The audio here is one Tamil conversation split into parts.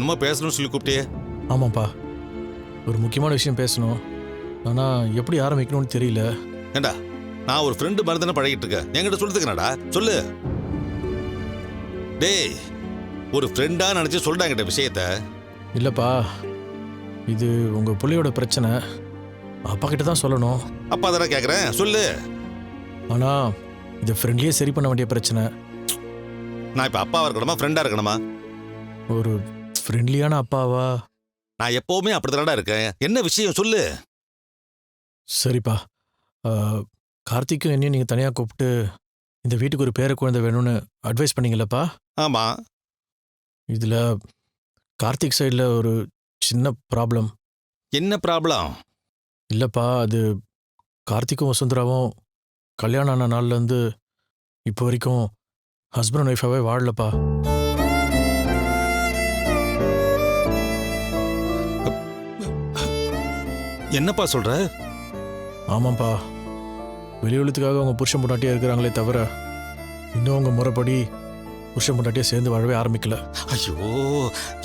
என்னமோ பேசணும்னு சொல்லி கூப்பிட்டியே. ஆமாப்பா. ஒரு முக்கியமான விஷயம் பேசணும். ஆனால் எப்படி ஆரம்பிக்கணும்னு தெரியல. ஏண்டா நான் ஒரு ஃப்ரெண்டு மாதிரி தானே பழகிட்டு இருக்கேன். என்கிட்ட சொல்றதுக்குனடா சொல்லு. டேய் ஒரு ஃப்ரெண்டா நினைச்சு சொல்றா என்கிட்ட விஷயத்த. இல்லைப்பா. இது உங்கள் பிள்ளையோட பிரச்சனை. அப்பா கிட்ட தான் சொல்லணும். அப்பா தானே கேட்குறேன் சொல்லு. ஆனால் இதை ஃப்ரெண்ட்லியே சரி பண்ண வேண்டிய பிரச்சனை. நான் இப்போ அப்பாவா இருக்கணுமா ஃப்ரெண்டா இருக்கணுமா? ஒரு ஃப்ரெண்ட்லியான அப்பாவா? நான் எப்பவுமே அப்படித்தானடா இருக்கேன். என்ன விஷயம்? சொல்லு. சரிப்பா. ஆ, கார்த்திக்கும் என்னையும் நீங்கள் தனியாக கூப்பிட்டு இந்த வீட்டுக்கு ஒரு பேர குழந்தை வேணும்னு அட்வைஸ் பண்ணீங்களப்பா ஆமா. இதில் கார்த்திக் சைடில் ஒரு சின்ன ப்ராப்ளம் என்ன ப்ராப்ளம் இல்லைப்பா அது கார்த்திக்கும் வசுந்தராவும் கல்யாணம் ஆன நாள்லேருந்து இப்போ வரைக்கும் ஹஸ்பண்ட் ஒய்ஃபாகவே வாழலப்பா. என்னப்பா சொல்ற? ஆமாம்ப்பா. வெளியுலகத்துக்காக அவங்க புருஷன் பொண்டாட்டியாக இருக்கிறாங்களே தவிர இன்னும் அவங்க முறைப்படி புருஷன் பொண்டாட்டியாக சேர்ந்து வாழவே ஆரம்பிக்கல. ஐயோ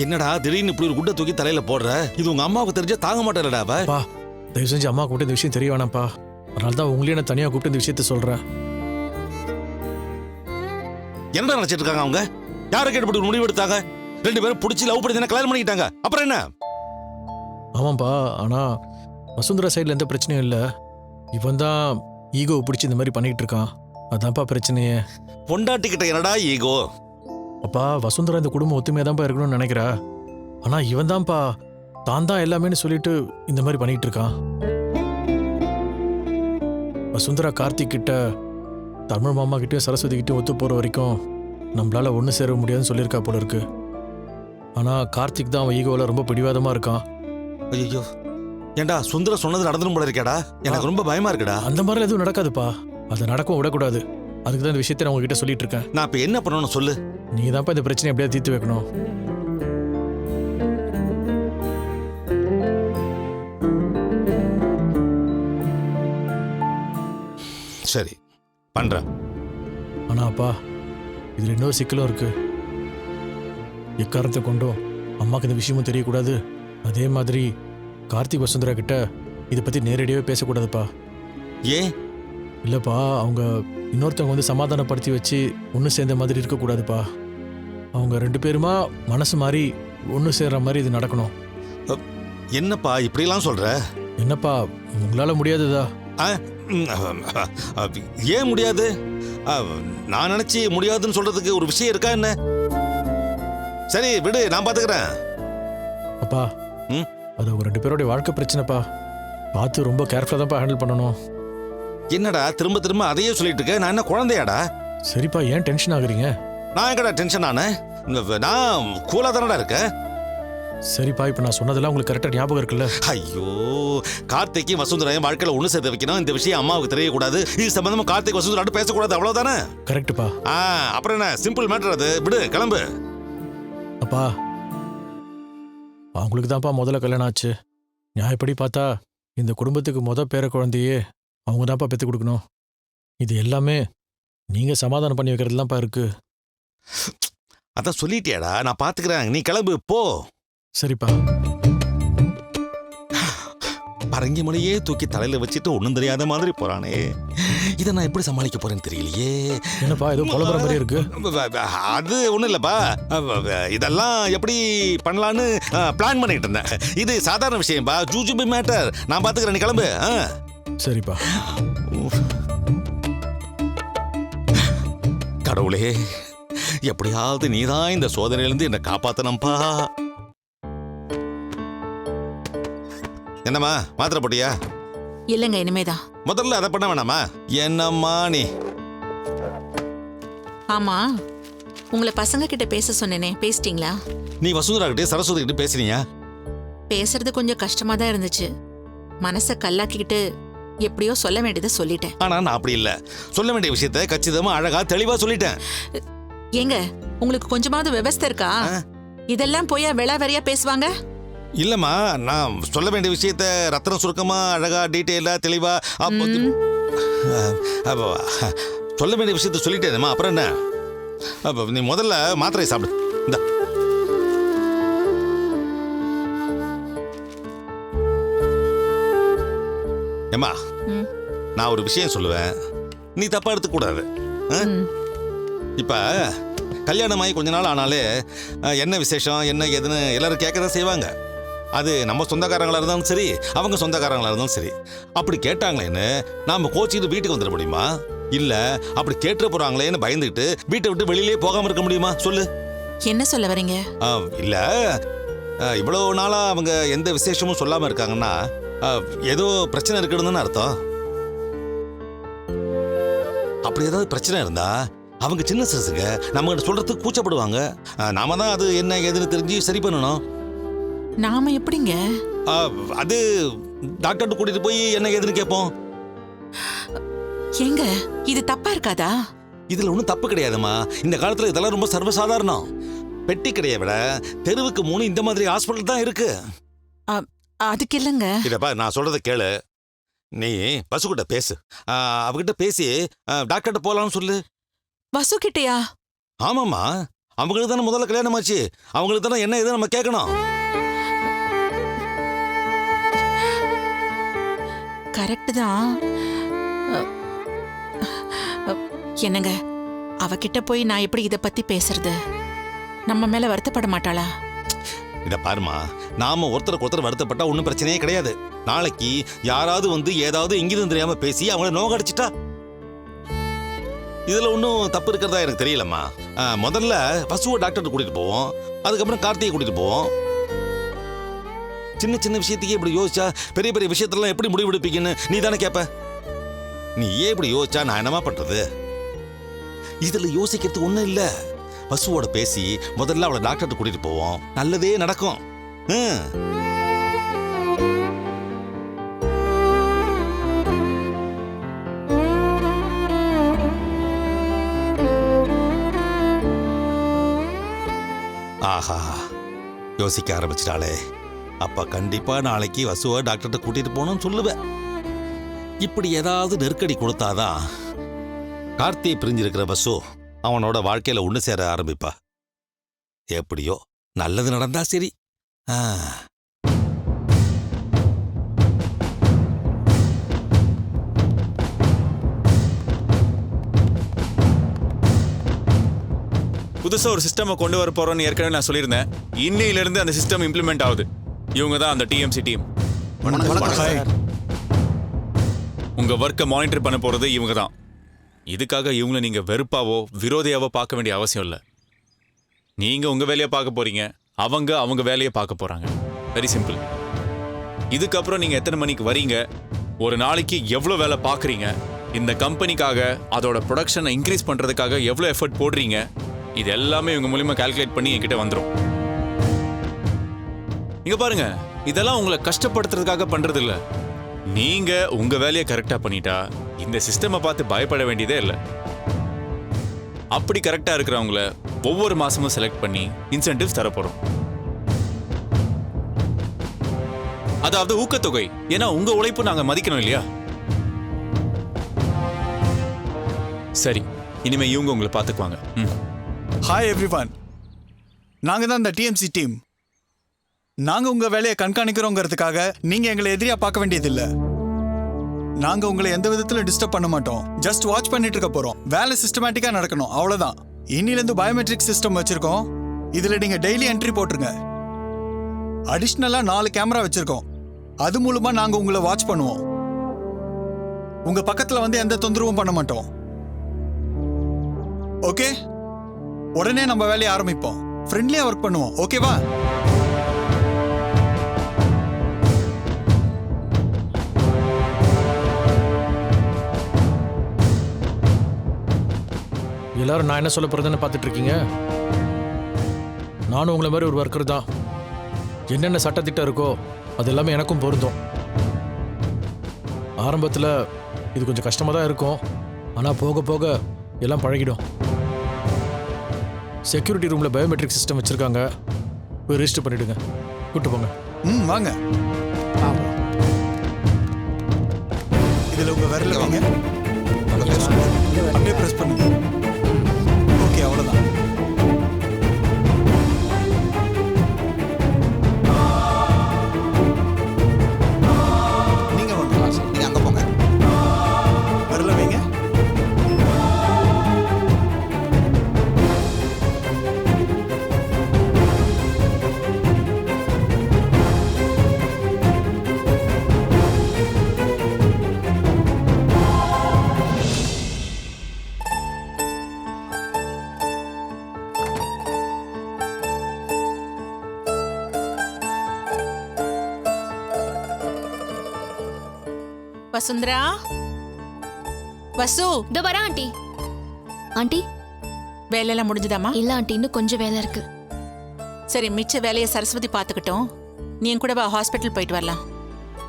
என்னடா திடீர்னு இப்படி ஒரு குட்டை தூக்கி தலையில போடுற? இது உங்க அம்மாவுக்கு தெரிஞ்சா தாங்க மாட்டேலடா அவ. பா தயவு செஞ்சு அம்மா கூப்பிட்டு இந்த விஷயம் தெரிய வேணாம்ப்பா. அதனால தான் உங்களையும் நான் தனியாக கூப்பிட்டு இந்த விஷயத்த சொல்கிறேன் என்னடா நினைச்சிட்டு இருக்காங்க அவங்க? யாரை கேட்டு ஒரு முடிவு எடுத்தாங்க ரெண்டு பேரும் பிடிச்சி லவ் பண்ணி கல்யாணம் பண்ணிக்கிட்டாங்க. அப்புறம் என்ன? ஆமாம்ப்பா ஆனால் வசுந்தரா சைடில் எந்த பிரச்சனையும் இல்லை. இவன் தான் ஈகோ பிடிச்சி இந்த மாதிரி பண்ணிக்கிட்டு இருக்கான். அதான்ப்பா பிரச்சனையே. பொண்டாட்டி கிட்ட என்னடா ஈகோ அப்பா வசுந்தரா இந்த குடும்பம் ஒத்துமையாக தான்ப்பா இருக்கணும்னு நினைக்கிறா. ஆனால் இவன் தான்ப்பா. தான் தான் எல்லாமேன்னு சொல்லிட்டு இந்த மாதிரி பண்ணிக்கிட்டு இருக்கான். வசுந்தரா கார்த்திக் கிட்ட தமிழ் மாமா கிட்டயும் சரஸ்வதி கிட்டயும் ஒத்து போகிற வரைக்கும் நம்மளால ஒன்று சேர முடியாதுன்னு சொல்லியிருக்கா போல இருக்கு. ஆனால் கார்த்திக் தான் அவன் ஈகோவில் ரொம்ப பிடிவாதமாக இருக்கான். ஐயோ ஏண்டா சுந்தர சொன்னது நடந்துடும் போல இருக்கேடா. எனக்கு ரொம்ப பயமா இருக்குடா. அந்த மாதிரிலாம் எதுவும் நடக்காதுப்பா. அதை நடக்கவும் விடக்கூடாது. அதுக்கு தான் இந்த விஷயத்தை நான் உங்ககிட்ட சொல்லிட்டு இருக்கேன் நான் இப்ப என்ன பண்ணணும் சொல்லு. நீ தான்ப்பா இந்த பிரச்சனையை எப்படியா தீர்த்து வைக்கணும். சரி பண்றேன் ஆனா அப்பா இதில் இன்னொரு சிக்கலும் இருக்கு. எக்காரணத்தை கொண்டும் அம்மாக்கு இந்த விஷயமும் தெரியக்கூடாது. அதே மாதிரி கார்த்திக் வசுந்தரா கிட்ட இதை பற்றி நேரடியாகவே பேசக்கூடாதுப்பா. ஏன் இல்லைப்பா அவங்க இன்னொருத்தவங்க வந்து சமாதானப்படுத்தி வச்சு ஒன்று சேர்ந்த மாதிரி இருக்கக்கூடாதுப்பா. அவங்க ரெண்டு பேருமா மனசு மாதிரி ஒன்று சேர்ற மாதிரி இது நடக்கணும். என்னப்பா இப்படிலாம் சொல்ற? என்னப்பா உங்களால் முடியாதுதா? ஏன் முடியாது? நான் நினைச்சு முடியாதுன்னு சொல்றதுக்கு ஒரு விஷயம் இருக்கா என்ன? சரி விடு நான் பாத்துக்கிறேன். அப்பா ம்? அது அவங்க ரெண்டு பேருடைய வாழ்க்கை பிரச்சனைப்பா. பார்த்து ரொம்ப கேர்ஃபுல்லாக தான்ப்பா ஹேண்டில் பண்ணணும். என்னடா திரும்ப திரும்ப அதையே சொல்லிட்டு இருக்க? நான் என்ன குழந்தையாடா? சரிப்பா ஏன் டென்ஷன் ஆகுறீங்க? நான் எங்கடா டென்ஷன் ஆனேன் நான் கூலா தானடா இருக்கேன் சரிப்பா இப்போ நான் சொன்னதெல்லாம் உங்களுக்கு கரெக்டாக ஞாபகம் இருக்குல்ல? ஐயோ கார்த்திக்கும் வசுந்தரையும் வாழ்க்கையில ஒண்ணு சேர்த்து வைக்கணும். இந்த விஷயம் அம்மாவுக்கு தெரியக்கூடாது. இது சம்பந்தமா கார்த்திக் வசுந்தராட்டு பேசக்கூடாது அவ்வளவுதானே? கரெக்டுப்பா ஆ அப்புறம் என்ன? சிம்பிள் மேட்டர் அது. விடு கிளம்பு. அப்பா அவங்களுக்கு தான்ப்பா முதல்ல கல்யாணம் ஆச்சு. நியாயப்படி பார்த்தா இந்த குடும்பத்துக்கு முத பேர குழந்தையே அவங்க தான்ப்பா பெற்று கொடுக்கணும். இது எல்லாமே நீங்கள் சமாதானம் பண்ணி வைக்கிறதுலாம்ப்பா இருக்கு. அதான் சொல்லிட்டியாடா நான் பாத்துக்கிறேன். நீ கிளம்பு போ. சரிப்பா. பரங்கி மலையே தூக்கி தலையில வச்சுட்டு ஒண்ணும் தெரியாத மாதிரி போறானே. இதை நான் எப்படி சமாளிக்க போறேன்னு தெரியலையே. என்னப்பா ஏதோ புலம்புற மாதிரி இருக்கு? அது ஒண்ணும் இல்லப்பா. இதெல்லாம் எப்படி பண்ணலான்னு பிளான் பண்ணிட்டு இருந்தேன். இது சாதாரண விஷயம்பா. ஜூஜுபி மேட்டர். நான் பாத்துக்கிறேன் நீ கிளம்பு. சரிப்பா. கடவுளே எப்படியாவது நீதான் இந்த சோதனையிலிருந்து என்னை காப்பாத்தனம்பா என்னம்மா மாத்திரை போட்டியா? இல்லைங்க இனிமேதான். முதல்ல அதை பண்ண வேணாமா? என்னம்மா நீ? ஆமா உங்களை பசங்க கிட்ட பேச சொன்னேனே பேசிட்டீங்களா? நீ வசுந்தரா கிட்டே சரஸ்வதி கிட்ட பேசுனீங்க பேசுறது கொஞ்சம் கஷ்டமா தான் இருந்துச்சு. மனசை கல்லாக்கிக்கிட்டு எப்படியோ சொல்ல வேண்டியதை சொல்லிட்டேன். ஆனா நான் அப்படி இல்ல. சொல்ல வேண்டிய விஷயத்த கச்சிதமா அழகா தெளிவா சொல்லிட்டேன். ஏங்க உங்களுக்கு கொஞ்சமாவது விவஸ்தை இருக்கா. இதெல்லாம் போய் வெளா வெறியா பேசுவாங்க? இல்லைம்மா நான் சொல்ல வேண்டிய விஷயத்த ரத்னம் சுருக்கமாக அழகாக டீட்டெயிலாக தெளிவாக அப்போ சொல்ல வேண்டிய விஷயத்த சொல்லிட்டேன்மா அப்புறம் என்ன? அப்போ நீ முதல்ல மாத்திரையை சாப்பிடு. இந்த. ஏம்மா நான் ஒரு விஷயம் சொல்லுவேன். நீ தப்பாக எடுத்துக்கூடாது. இப்போ கல்யாணமாகி கொஞ்ச நாள் ஆனாலே என்ன விசேஷம் என்ன எதுன்னு எல்லோரும் கேட்க தான் செய்வாங்க. அது நம்ம சொந்தக்காரங்களா இருந்தாலும் சரி அவங்க சொந்தக்காரங்களா இருந்தாலும் சரி. அப்படி கேட்டாங்களேன்னு நாம கோச்சிட்டு வீட்டுக்கு வந்துட முடியுமா? இல்ல அப்படி கேட்டு போறாங்களேன்னு பயந்துக்கிட்டு வீட்டை விட்டு வெளியிலே போகாம இருக்க முடியுமா? சொல்லு. என்ன சொல்ல வரீங்க? ஆ, இல்ல. ஆ, இவ்வளவு நாளா அவங்க எந்த விசேஷமும் சொல்லாம இருக்காங்கன்னா ஏதோ பிரச்சனை இருக்குன்னு அர்த்தம். அப்படி ஏதாவது பிரச்சனை இருந்தா அவங்க சின்ன சிறுசுங்க நம்ம கிட்ட சொல்றதுக்கு கூச்சப்படுவாங்க. நாம தான் அது என்ன ஏதுன்னு தெரிஞ்சு சரி பண்ணணும். நாம எப்படிங்க? அது டாக்டர்கிட்ட கூட்டிட்டு போய் என்ன ஏதுன்னு கேட்போம் ஏங்க இது தப்பா இருக்காதா? இதுல ஒன்றும் தப்பு கிடையாதும்மா. இந்த காலத்துல இதெல்லாம் ரொம்ப சர்வசாதாரணம். பெட்டி கடையை விட தெருவுக்கு மூணு இந்த மாதிரி ஹாஸ்பிட்டல் தான் இருக்கு. அதுக்கு இல்லைங்க. இதப்பா நான் சொல்றத கேளு. நீ பசுக்கிட்ட பேசு. அவகிட்ட பேசி டாக்டர்கிட்ட போலாம்னு சொல்லு. வசு கிட்டயா? ஆமாம்மா. அவங்களுக்கு தானே முதல்ல கல்யாணம் ஆச்சு. அவங்களுக்கு தானே என்ன ஏது நம்ம கேட்கணும் கரெக்டு தான். என்னங்க அவகிட்ட போய் நான் எப்படி இதை பத்தி பேசுறது? நம்ம மேல வருத்தப்பட மாட்டாளா? இத பாருமா நாம ஒருத்தருக்கு ஒருத்தர் வருத்தப்பட்டா ஒன்றும் பிரச்சனையே கிடையாது. நாளைக்கு யாராவது வந்து ஏதாவது எங்கிருந்து தெரியாம பேசி அவங்கள நோகடிச்சிட்டா? இதுல ஒன்றும் தப்பு இருக்கிறதா எனக்கு தெரியலம்மா. முதல்ல பசுவை டாக்டர் கூட்டிட்டு போவோம். அதுக்கப்புறம் கார்த்திகை கூட்டிட்டு போவோம். சின்ன சின்ன விஷயத்துக்கே இப்படி யோசிச்சா பெரிய பெரிய விஷயத்தெல்லாம் எப்படி முடிவெடுப்பீங்கன்னு நீ தானே கேட்ப நீ ஏன் இப்படி யோசிச்சா நான் என்னமா பண்றது? இதில் யோசிக்கிறது ஒன்றும் இல்லை. பசுவோட பேசி முதல்ல அவளை டாக்டர்கிட்ட கூட்டிட்டு போவோம். நல்லதே நடக்கும். ம். ஆஹா. யோசிக்க ஆரம்பிச்சிட்டாளே. அப்போ கண்டிப்பாக நாளைக்கு வசுவை டாக்டர்கிட்ட கூட்டிட்டு போகணும்னு சொல்லுவேன் இப்படி ஏதாவது நெருக்கடி கொடுத்தாதான் கார்த்தியை பிரிஞ்சிருக்கிற வசு அவனோட வாழ்க்கையில் ஒன்று சேர ஆரம்பிப்பா. எப்படியோ நல்லது நடந்தா சரி. ஆ. ஒரு சிஸ்டமை கொண்டு வர போறோம்னு ஏற்கனவே நான் சொல்லியிருந்தேன். இன்னையிலேருந்து அந்த சிஸ்டம் இம்ப்ளிமெண்ட் ஆகுது. இவங்க தான் அந்த டிஎம்சி டீம் உங்க ஒர்க்கை மானிட்டர் பண்ண போறது இவங்க தான் இதுக்காக இவங்கள நீங்க வெறுப்பாவோ விரோதியாவோ பார்க்க வேண்டிய அவசியம் இல்லை. நீங்க உங்க வேலையை பார்க்க போறீங்க. அவங்க அவங்க வேலையை பார்க்க போறாங்க. வெரி சிம்பிள் இதுக்கப்புறம் நீங்க எத்தனை மணிக்கு வரீங்க? ஒரு நாளைக்கு எவ்வளோ வேலை பார்க்குறீங்க? இந்த கம்பெனிக்காக அதோட ப்ரொடக்ஷனை இன்க்ரீஸ் பண்றதுக்காக எவ்வளோ எஃபர்ட் போடுறீங்க? இது எல்லாமே இவங்க மூலியமா கால்குலேட் பண்ணி என்கிட்ட வந்துடும் இங்க பாருங்க இதெல்லாம் உங்களை கஷ்டப்படுத்துறதுக்காக பண்றது இல்ல நீங்க உங்க வேலையை கரெக்டா பண்ணிட்டா இந்த சிஸ்டமை பார்த்து பயப்பட வேண்டியதே இல்லை. அப்படி கரெக்டா இருக்கிறவங்கள ஒவ்வொரு மாசமும் செலக்ட் பண்ணி இன்சென்டிவ்ஸ் தரப்போறோம் அதாவது ஊக்கத்தொகை. ஏன்னா உங்க உழைப்பு நாங்க மதிக்கணும் இல்லையா? சரி இனிமே இவங்க உங்களை பார்த்துக்குவாங்க. ம். ஹாய் ஒன் நாங்கள் தான் இந்த டிஎம்சி டீம் நாங்கள் உங்கள் வேலையை கண்காணிக்கிறோங்கிறதுக்காக நீங்கள் எங்களை எதிரியாக பார்க்க வேண்டியதில்லை. நாங்கள் உங்களை எந்த விதத்துல டிஸ்டர்ப் பண்ண மாட்டோம். ஜஸ்ட் வாட்ச் பண்ணிட்டு இருக்க போகிறோம் வேலை சிஸ்டமேட்டிக்காக நடக்கணும். அவ்வளோதான் இன்னிலேருந்து பயோமெட்ரிக் சிஸ்டம் வச்சுருக்கோம். இதில் நீங்கள் டெய்லி என்ட்ரி போட்டுருங்க. அடிஷ்னலாக நாலு கேமரா வச்சுருக்கோம். அது மூலமாக நாங்கள் உங்களை வாட்ச் பண்ணுவோம். உங்கள் பக்கத்தில் வந்து எந்த தொந்தரவும் பண்ண மாட்டோம். ஓகே உடனே நம்ம வேலையை ஆரம்பிப்போம். ஃப்ரெண்ட்லியா ஒர்க் பண்ணுவோம். ஓகேவா எல்லாரும் நான் என்ன சொல்ல போகிறதுன்னு பார்த்துட்டு இருக்கீங்க நானும் உங்களை மாதிரி ஒரு ஒர்க்கர் தான். என்னென்ன சட்டத்திட்டம் இருக்கோ அது எல்லாமே எனக்கும் பொருந்தும். ஆரம்பத்தில் இது கொஞ்சம் கஷ்டமாக தான் இருக்கும். ஆனால் போக போக எல்லாம் பழகிடும். செக்யூரிட்டி ரூமில் பயோமெட்ரிக் சிஸ்டம் வச்சுருக்காங்க. போய் ரெஜிஸ்டர் பண்ணிவிடுங்க கூப்பிட்டு போங்க. ம் வாங்க. இதில் உங்கள் வரல வாங்க. அப்படியே ப்ரெஸ் பண்ணுங்க. அவ்வளோதான் வசுந்தரா? வசு! இதோ வரேன் ஆண்டி. ஆண்டி? வேலையெல்லாம் முடிஞ்சுதாம்மா? இல்ல ஆண்டி இன்னும் கொஞ்சம் வேலை இருக்கு. சரி மிச்ச வேலையை சரஸ்வதி பார்த்துக்கிட்டோம். நீ என் கூட வா ஹாஸ்பிட்டல் போயிட்டு வரலாம்.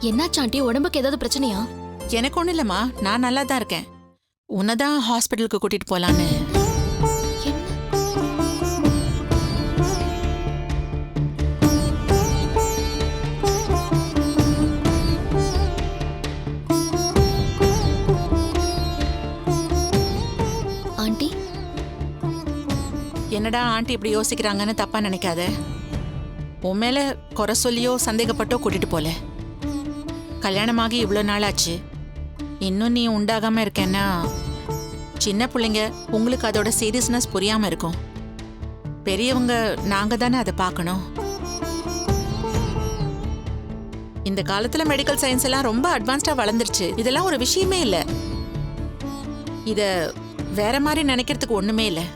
என்னாச்சு ஆண்டி? உடம்புக்கு ஏதாவது பிரச்சனையா? எனக்கு ஒன்றும் இல்லைம்மா. நான் நல்லா தான் இருக்கேன். உன்னை தான் ஹாஸ்பிட்டலுக்கு கூட்டிட்டு போலான்னு. என்னடா ஆண்டி இப்படி யோசிக்கிறாங்கன்னு தப்பா நினைக்காத. உன் மேல குறை சொல்லியோ சந்தேகப்பட்டோ கூட்டிட்டு போல. கல்யாணமாகி இவ்வளோ நாள் ஆச்சு இன்னும் நீ உண்டாகாம இருக்கேன்னா சின்ன பிள்ளைங்க உங்களுக்கு அதோட சீரியஸ்னஸ் புரியாம இருக்கும். பெரியவங்க நாங்க தானே அதை பார்க்கணும். இந்த காலத்துல மெடிக்கல் சயின்ஸ் எல்லாம் ரொம்ப அட்வான்ஸ்டா வளர்ந்துருச்சு. இதெல்லாம் ஒரு விஷயமே இல்லை. இத வேற மாதிரி நினைக்கிறதுக்கு ஒண்ணுமே இல்லை.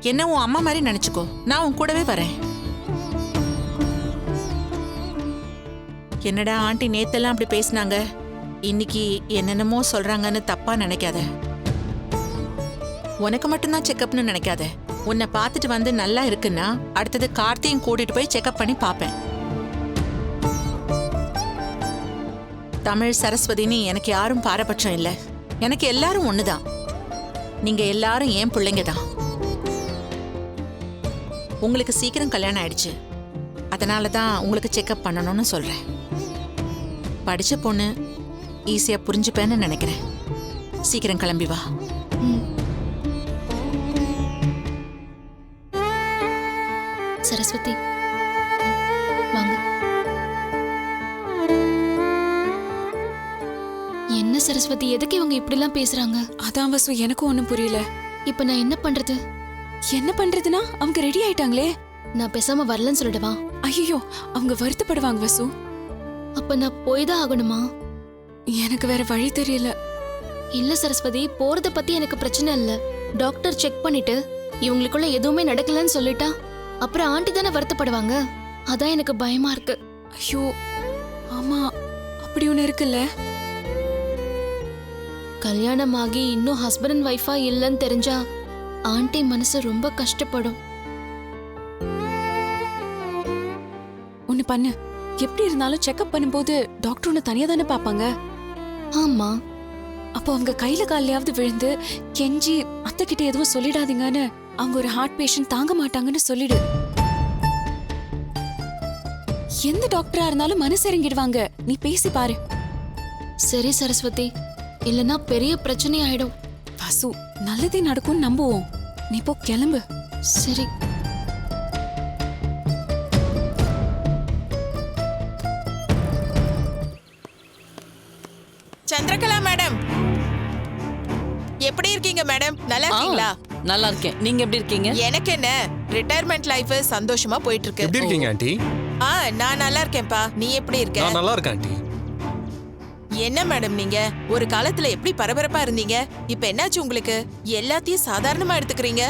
என்ன உன் அம்மா மாதிரி நினைச்சுக்கோ. நான் உன் கூடவே வரேன். என்னடா ஆண்டி நேத்தெல்லாம் அப்படி பேசினாங்க? இன்னைக்கு என்னென்னமோ சொல்றாங்கன்னு தப்பா நினைக்காத. உனக்கு மட்டும்தான் செக்கப்னு நினைக்காத. உன்னை பார்த்துட்டு வந்து நல்லா இருக்குன்னா அடுத்தது கார்த்தியும் கூட்டிட்டு போய் செக்கப் பண்ணி பார்ப்பேன். தமிழ் சரஸ்வதினி எனக்கு யாரும் பாரபட்சம் இல்லை. எனக்கு எல்லாரும் ஒண்ணுதான். நீங்க எல்லாரும் ஏன் பிள்ளைங்க தான் உங்களுக்கு சீக்கிரம் கல்யாணம் ஆயிடுச்சு. அதனால தான் உங்களுக்கு செக்கப் பண்ணணும்னு சொல்றேன். படிச்ச பொண்ணு ஈஸியா புரிஞ்சுப்பேன்னு நினைக்கிறேன். சீக்கிரம் கிளம்பி வா. சரஸ்வதி வாங்க. என்ன சரஸ்வதி எதுக்கு இவங்க இப்படிலாம் பேசுறாங்க? அதான் வசு எனக்கும் ஒன்றும் புரியல. இப்ப நான் என்ன பண்றது? என்ன பண்றதுன்னா? அவங்க ரெடி ஆயிட்டாங்களே. நான் பேசாம வரலன்னு சொல்லிடவா? ஐயோ அவங்க வருத்தப்படுவாங்க வசு. அப்ப நான் போய் தான் ஆகணுமா? எனக்கு வேற வழி தெரியல. இல்ல சரஸ்வதி போறத பத்தி எனக்கு பிரச்சனை இல்ல. டாக்டர் செக் பண்ணிட்டு இவங்களுக்குள்ள எதுவுமே நடக்கலன்னு சொல்லிட்டா அப்புறம் ஆண்டி தானே வருத்தப்படுவாங்க? அதான் எனக்கு பயமா இருக்கு. ஐயோ ஆமா அப்படி ஒன்று இருக்குல்ல? கல்யாணம் ஆகி இன்னும் ஹஸ்பண்ட் அண்ட் ஒய்ஃபா இல்லைன்னு தெரிஞ்சா ஆண்டி மனசு ரொம்ப கஷ்டப்படும். ஒன்று பண்ணு. எப்படி இருந்தாலும் செக்அப் பண்ணும்போது டாக்டர் ஒன்று தனியாக தானே பார்ப்பாங்க? ஆமா. அப்போ அவங்க கையில காலையாவது விழுந்து கெஞ்சி அத்தை கிட்ட எதுவும் சொல்லிடாதீங்கன்னு அவங்க ஒரு ஹார்ட் பேஷண்ட் தாங்க மாட்டாங்கன்னு சொல்லிடு. எந்த டாக்டரா இருந்தாலும் மனசு இறங்கிடுவாங்க. நீ பேசி பாரு. சரி சரஸ்வதி இல்லனா பெரிய பிரச்சனை ஆயிடும். வசு நல்லதே நடக்கும்னு நம்புவோம். நீ போ கிளம்பு. சரி. சந்திரகலா மேடம். எப்படி இருக்கீங்க மேடம்? நல்லா இருக்கீங்களா? நல்லா இருக்கேன். நீங்க எப்படி இருக்கீங்க? எனக்கு என்ன? ரிட்டையர்மெண்ட் லைஃப் சந்தோஷமா போயிட்டு இருக்கு. எப்படி இருக்கீங்க ஆண்டி? ஆ நான் நல்லா இருக்கேன்ப்பா. நீ எப்படி இருக்க? நான் நல்லா இருக்கேன் ஆண்டி. என்ன மேடம் நீங்க? ஒரு காலத்துல எப்படி பரபரப்பா இருந்தீங்க? இப்ப என்னாச்சு உங்களுக்கு? எல்லாத்தையும் சாதாரணமா எடுத்துக்கிறீங்க.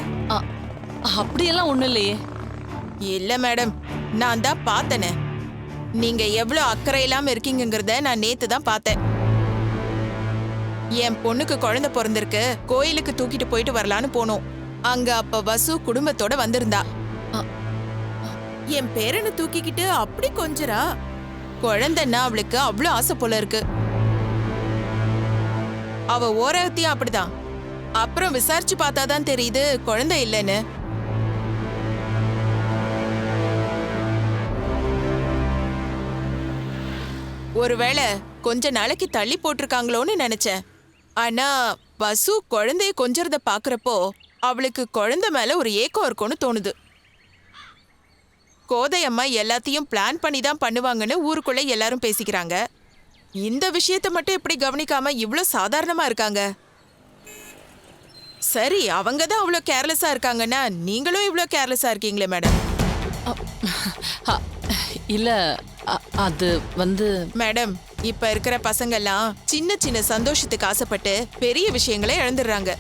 அப்படியெல்லாம் ஒண்ணும் இல்லையே. இல்ல மேடம் நான் தான் பார்த்தனே. நீங்க எவ்வளவு அக்கறை இல்லாம இருக்கீங்கங்கறத நான் நேத்து தான் பார்த்தேன். என் பொண்ணுக்கு குழந்தை பிறந்திருக்கு. கோயிலுக்கு தூக்கிட்டு போயிட்டு வரலான்னு போனோம். அங்க அப்ப வசு குடும்பத்தோட வந்திருந்தா. என் பேரனை தூக்கிக்கிட்டு அப்படி கொஞ்சரா குழந்தைன்னா அவளுக்கு அவ்வளவு ஆசை போல இருக்கு. அவ ஓரகத்தையும் அப்படிதான். அப்புறம் விசாரிச்சு பார்த்தாதான் தெரியுது குழந்தை இல்லைன்னு. ஒருவேளை கொஞ்ச நாளைக்கு தள்ளி போட்டிருக்காங்களோன்னு நினைச்சேன். ஆனா வசு குழந்தைய கொஞ்சறத பாக்குறப்போ அவளுக்கு குழந்தை மேல ஒரு ஏக்கம் இருக்கும்னு தோணுது. கோதையம்மா எல்லாத்தையும் பிளான் பண்ணி தான் பண்ணுவாங்கன்னு ஊருக்குள்ள எல்லாரும் பேசிக்கிறாங்க. இந்த விஷயத்தை மட்டும் எப்படி கவனிக்காம இவ்ளோ சாதாரணமா இருக்காங்க? சரி அவங்க தான் அவ்வளோ கேர்லெஸ்ஸா இருக்காங்கன்னா நீங்களும் இவ்ளோ கேர்லெஸ்ஸா இருக்கீங்களே மேடம் இல்ல அது வந்து மேடம் இப்ப இருக்கிற பசங்கெல்லாம் சின்ன சின்ன சந்தோஷத்துக்கு ஆசைப்பட்டு பெரிய விஷயங்களை இழந்துடுறாங்க.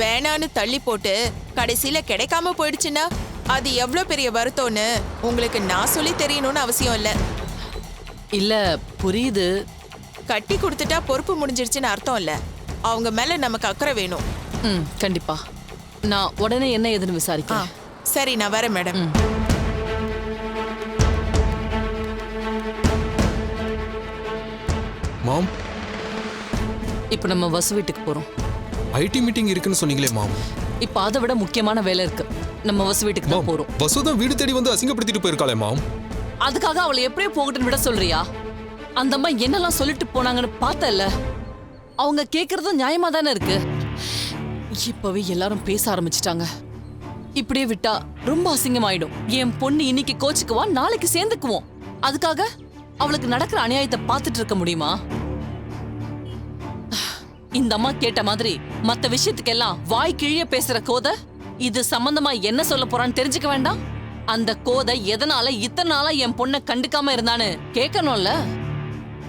வேணான்னு தள்ளி போட்டு கடைசியில கிடைக்காம போயிடுச்சுன்னா அது எவ்வளோ பெரிய வருத்தம்னு உங்களுக்கு நான் சொல்லி தெரியணும்னு அவசியம் இல்லை. இல்ல புரியுது. கட்டி கொடுத்துட்டா பொறுப்பு முடிஞ்சிருச்சுன்னு அர்த்தம் இல்ல. அவங்க மேல நமக்கு அக்கறை வேணும். ம் கண்டிப்பா. நான் உடனே என்ன ஏதுன்னு ஆ விசாரிக்கிறேன் சரி நான் வரேன் மேடம். ம். மாம். இப்போ நம்ம வசு வீட்டுக்கு போறோம். ஐடி மீட்டிங் இருக்குன்னு சொன்னீங்களே மாம். இப்போ அதை விட முக்கியமான வேலை இருக்கு. நம்ம வசு வீட்டுக்கு தான் மாம் போறோம். வசு தான் வீடு தேடி வந்து அசிங்கப்படுத்திட்டு போயிருக்காளே மாம். அதுக்காக அவளை எப்படியே போகட்டுன்னு விட சொல்றியா? அந்த அம்மா என்னெல்லாம் சொல்லிட்டு போனாங்கன்னு பார்த்தல அவங்க கேக்குறதும் நியாயமா தானே இருக்கு. இப்பவே எல்லாரும் பேச ஆரம்பிச்சிட்டாங்க. இப்படியே விட்டா ரொம்ப அசிங்கமாயிடும். என் பொண்ணு இன்னைக்கு கோச்சுக்குவா நாளைக்கு சேர்ந்துக்குவோம். அதுக்காக அவளுக்கு நடக்கிற அநியாயத்தை பார்த்துட்டு இருக்க முடியுமா? இந்த அம்மா கேட்ட மாதிரி மத்த விஷயத்துக்கெல்லாம் வாய் கிழிய பேசுற கோத இது சம்பந்தமா என்ன சொல்ல போறான்னு தெரிஞ்சுக்க வேண்டாம். அந்த கோதை எதனால இத்தனை நாளா என் பொண்ணை கண்டுக்காம இருந்தான்னு கேட்கணும்ல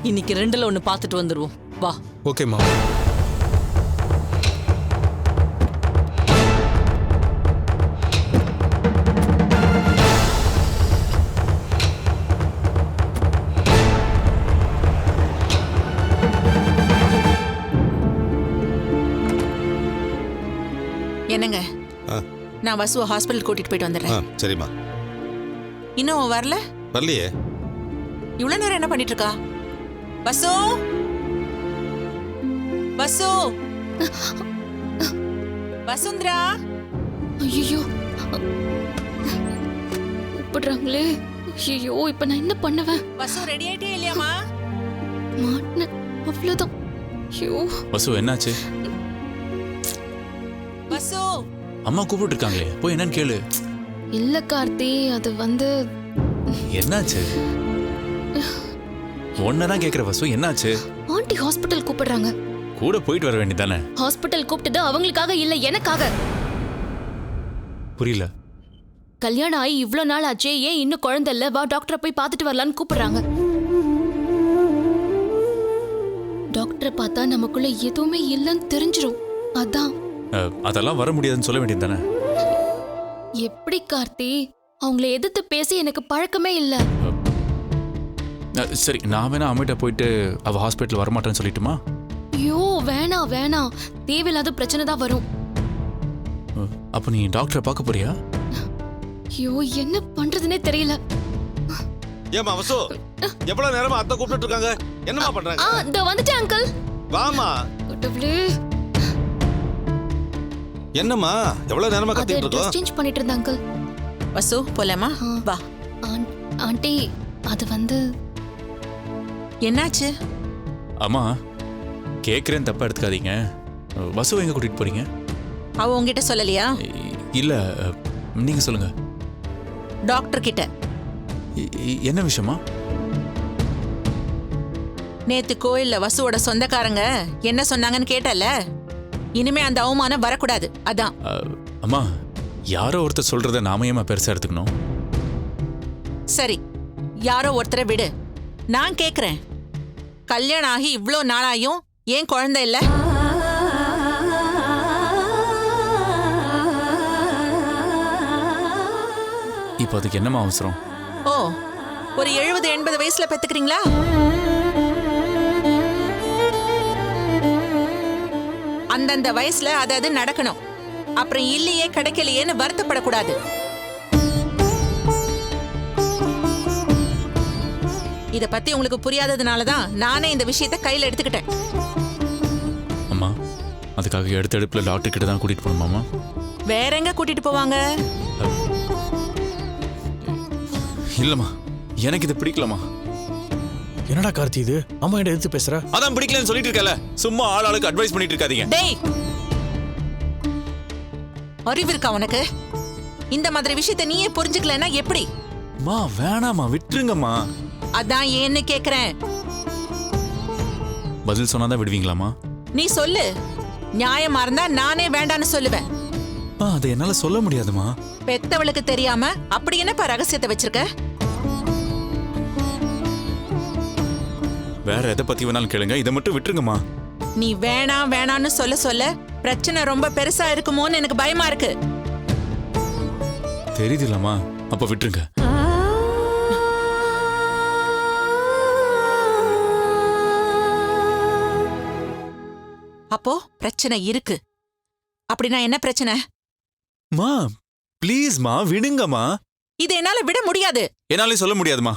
இன்னைக்கு ரெண்டுல ஒண்ணு பார்த்துட்டு வந்துருவோம். வா. ஓகே மாம் என்னங்க. நான் வசுவை ஹாஸ்பிட்டல் கூட்டிட்டு போயிட்டு வந்துடுறேன். சரிம்மா. இன்னும் அவ வரல? வரலையே. இவ்வளவு நேரம் என்ன பண்ணிட்டு இருக்கா வசு! வசு! வசுந்தரா! ஐயோ கூப்பிடுறாங்களே. ஐயோ இப்ப நான் என்ன பண்ணுவேன்? வசு ரெடி ஆயிட்டே இல்லையாமா மாட்டினேன் அவ்வளவுதான். ஐயோ. வசு என்னாச்சு? வசு! அம்மா கூப்பிட்டு இருக்காங்களே போய் என்னன்னு கேளு. இல்ல கார்த்தி அது வந்து என்னாச்சு? தான் கேக்குற வசு என்னாச்சு? ஆண்டி ஹாஸ்பிட்டல் கூப்பிடுறாங்க. கூட போயிட்டு வர வேண்டியதானே ஹாஸ்பிட்டல் கூப்பிட்டது அவங்களுக்காக இல்ல எனக்காக. புரியல. கல்யாணம் ஆகி இவ்ளோ நாள் ஆச்சே ஏன் இன்னும் குழந்தை இல்ல? வா டாக்டரை போய் பார்த்துட்டு வரலான்னு கூப்பிடுறாங்க. டாக்டரை பார்த்தா நமக்குள்ள எதுவுமே இல்லைன்னு தெரிஞ்சிரும். அதான். அதெல்லாம் வர முடியாதுன்னு சொல்ல வேண்டியது தானே எப்படி கார்த்தி? அவங்கள எதிர்த்து பேசி எனக்கு பழக்கமே இல்ல. சரி நான் வேணா அம்மிட்ட போயிட்டு அவ ஹாஸ்பிட்டல் வரமாட்டேன்னு சொல்லிட்டுமா? ஐயோ வேணாம் வேணாம் தேவையில்லாத பிரச்சனை தான் வரும். அப்ப நீ டாக்டரை பார்க்க போறியா? ஐயோ என்ன பண்றதுனே தெரியல. ஏமா வசு எவ்வளவு நேரமா அத்தை கூப்பிட்டு இருக்காங்க? என்னமா ஆ பண்றாங்க? இந்த வந்துட்டேன் அங்கிள். வாமா. என்னம்மா? எவ்வளவு நேரமா அது கத்திட்டு ட்ரெஸ் இருக்கோம்? சேஞ்ச் பண்ணிட்டு இருந்தேன் அங்கிள் வசு போலாமா? ஆ. வா. ஆன்- ஆண்டி அது வந்து என்னாச்சு? அம்மா கேட்குறேன்னு தப்பா எடுத்துக்காதீங்க. வசுவை எங்க கூட்டிட்டு போறீங்க? அவ உங்ககிட்ட சொல்லலையா? இல்ல அஹ், நீங்க சொல்லுங்க. டாக்டர் கிட்ட. என்ன விஷயமா? நேத்து கோயில்ல வசுவோட சொந்தக்காரங்க என்ன சொன்னாங்கன்னு கேட்டல? இனிமே அந்த அவமானம் வரக்கூடாது. அதான். அம்மா யாரோ ஒருத்தர் சொல்றத நாம ஏமா பெருசா எடுத்துக்கணும்? சரி யாரோ ஒருத்தரை விடு. நான் கேக்குறேன். கல்யாணம் ஆகி இவ்ளோ நாளாயும் ஏன் குழந்தை இல்ல? இப்போ அதுக்கு என்னம்மா அவசரம்? ஓ ஒரு எழுபது எண்பது வயசுல பெத்துக்கிறீங்களா? அந்தந்த வயசுல அது அது நடக்கணும். அப்புறம் இல்லையே கிடைக்கலையேன்னு வருத்தப்படக்கூடாது. இத பத்தி உங்களுக்கு புரியாததுனால தான் நானே இந்த விஷயத்தை கையில எடுத்துக்கிட்டேன். அம்மா அதுக்காக எடுத்த எடுப்புல டாக்டர் கிட்ட தான் கூட்டிட்டு போகணுமாம்மா வேற எங்க கூட்டிட்டு போவாங்க? இல்லம்மா எனக்கு இது பிடிக்கலம்மா. என்னடா கார்த்தி இது? அம்மா கிட்ட எடுத்து பேசுற? அதான் பிடிக்கலன்னு சொல்லிட்டு இருக்கல சும்மா ஆள் ஆளுக்கு அட்வைஸ் பண்ணிட்டு இருக்காதீங்க. டேய்! அறிவு இருக்கா உனக்கு? இந்த மாதிரி விஷயத்தை நீயே புரிஞ்சுக்கலன்னா எப்படி? அம்மா வேணாம்மா விட்டுருங்கம்மா. அதான் ஏன்னு கேக்குறேன். பதில் சொன்னாதான் விடுவீங்களாம்மா? நீ சொல்லு. நியாயமா இருந்தா நானே வேண்டான்னு சொல்லுவேன். அதை என்னால சொல்ல முடியாதுமா பெத்தவளுக்கு தெரியாம அப்படி என்னப்பா ரகசியத்தை வச்சிருக்க? வேற எதை பத்தி வேணாலும் கேளுங்க. இதை மட்டும் விட்டுருங்கம்மா. நீ வேணாம் வேணான்னு சொல்ல சொல்ல பிரச்சனை ரொம்ப பெருசா இருக்குமோன்னு எனக்கு பயமா இருக்கு. தெரியுது இல்லம்மா அப்ப விட்டுருங்க. அப்போ பிரச்சனை இருக்கு. அப்படின்னா என்ன பிரச்சனை? மா ப்ளீஸ்மா விடுங்கம்மா. இது என்னால விட முடியாது. என்னாலே சொல்ல முடியாதுமா